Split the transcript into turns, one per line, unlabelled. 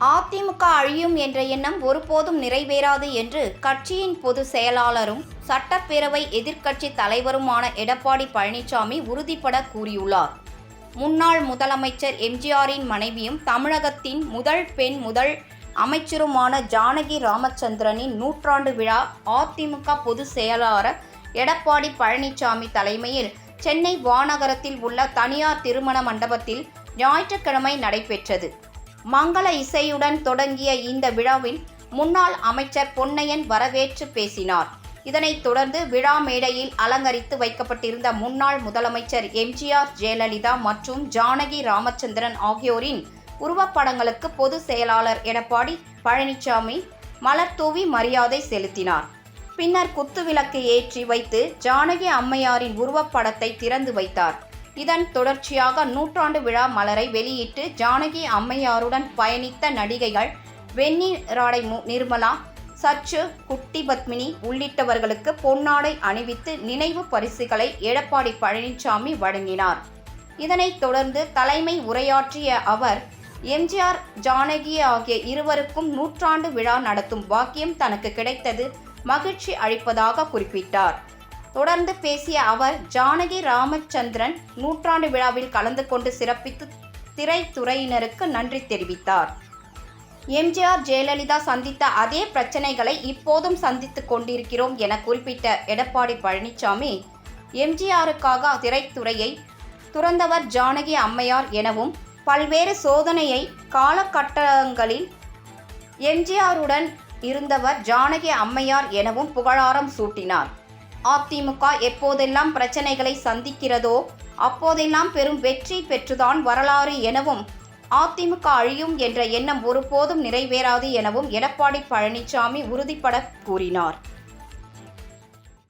அதிமுக அழியும் என்ற எண்ணம் ஒருபோதும் நிறைவேறாது என்று கட்சியின் பொதுச் செயலாளரும் சட்டப்பேரவை எதிர்க்கட்சி தலைவருமான எடப்பாடி பழனிசாமி உறுதிபட கூறியுள்ளார். முன்னாள் முதலமைச்சர் எம்ஜிஆரின் மனைவியும் தமிழகத்தின் முதல் பெண் முதல் அமைச்சருமான ஜானகி ராமச்சந்திரனின் நூற்றாண்டு விழா அதிமுக பொதுச் செயலாளர் எடப்பாடி பழனிசாமி தலைமையில் சென்னை வானகரத்தில் உள்ள தனியார் திருமண மண்டபத்தில் ஞாயிற்றுக்கிழமை நடைபெற்றது. மங்கள இசையுடன் தொடங்கிய இந்த விழாவில் முன்னாள் அமைச்சர் பொன்னையன் வரவேற்று பேசினார். இதனைத் தொடர்ந்து விழா மேடையில் அலங்கரித்து வைக்கப்பட்டிருந்த முன்னாள் முதலமைச்சர் எம்ஜிஆர் ஜெயலலிதா மற்றும் ஜானகி ராமச்சந்திரன் ஆகியோரின் உருவப்படங்களுக்கு பொதுச் செயலாளர் எடப்பாடி பழனிசாமி மலர் தூவி மரியாதை செலுத்தினார். பின்னர் குத்துவிளக்கு ஏற்றி வைத்து ஜானகி அம்மையாரின் உருவப்படத்தை திறந்து வைத்தார். இதன் தொடர்ச்சியாக நூற்றாண்டு விழா மலரை வெளியிட்டு ஜானகி அம்மையாருடன் பயணித்த நடிகைகள் வெண்ணி ராடை மு- நிர்மலா சச்சு குட்டி பத்மினி உள்ளிட்டவர்களுக்கு பொன்னாடை அணிவித்து நினைவு பரிசுகளை எடப்பாடி பழனிசாமி வழங்கினார். இதனைத் தொடர்ந்து தலைமை உரையாற்றிய அவர் எம்ஜிஆர் ஜானகி ஆகிய இருவருக்கும் நூற்றாண்டு விழா நடத்தும் வாக்கியம் தனக்கு கிடைத்தது மகிழ்ச்சி அளிப்பதாக குறிப்பிட்டார். தொடர்ந்து பேசிய அவர் ஜானகி ராமச்சந்திரன் நூற்றாண்டு விழாவில் கலந்து கொண்டு சிறப்பித்து திரைத்துறையினருக்கு நன்றி தெரிவித்தார். எம்ஜிஆர் ஜெயலலிதா சந்தித்த அதே பிரச்சனைகளை இப்போதும் சந்தித்துக் கொண்டிருக்கிறோம் என குறிப்பிட்ட எடப்பாடி பழனிசாமி எம்ஜிஆருக்காக திரைத்துறையை துறந்தவர் ஜானகி அம்மையார் எனவும் பல்வேறு சோதனையை காலகட்டங்களில் எம்ஜிஆருடன் இருந்தவர் ஜானகி அம்மையார் எனவும் புகழாரம் சூட்டினார். அதிமுக எப்போதெல்லாம் பிரச்சனைகளை சந்திக்கிறதோ அப்போதெல்லாம் பெரும் வெற்றி பெற்றுதான் வரலாறு எனவும் அதிமுக அழியும் என்ற எண்ணம் ஒருபோதும் நிறைவேறாது எனவும் எடப்பாடி பழனிசாமி உறுதிபட கூறினார்.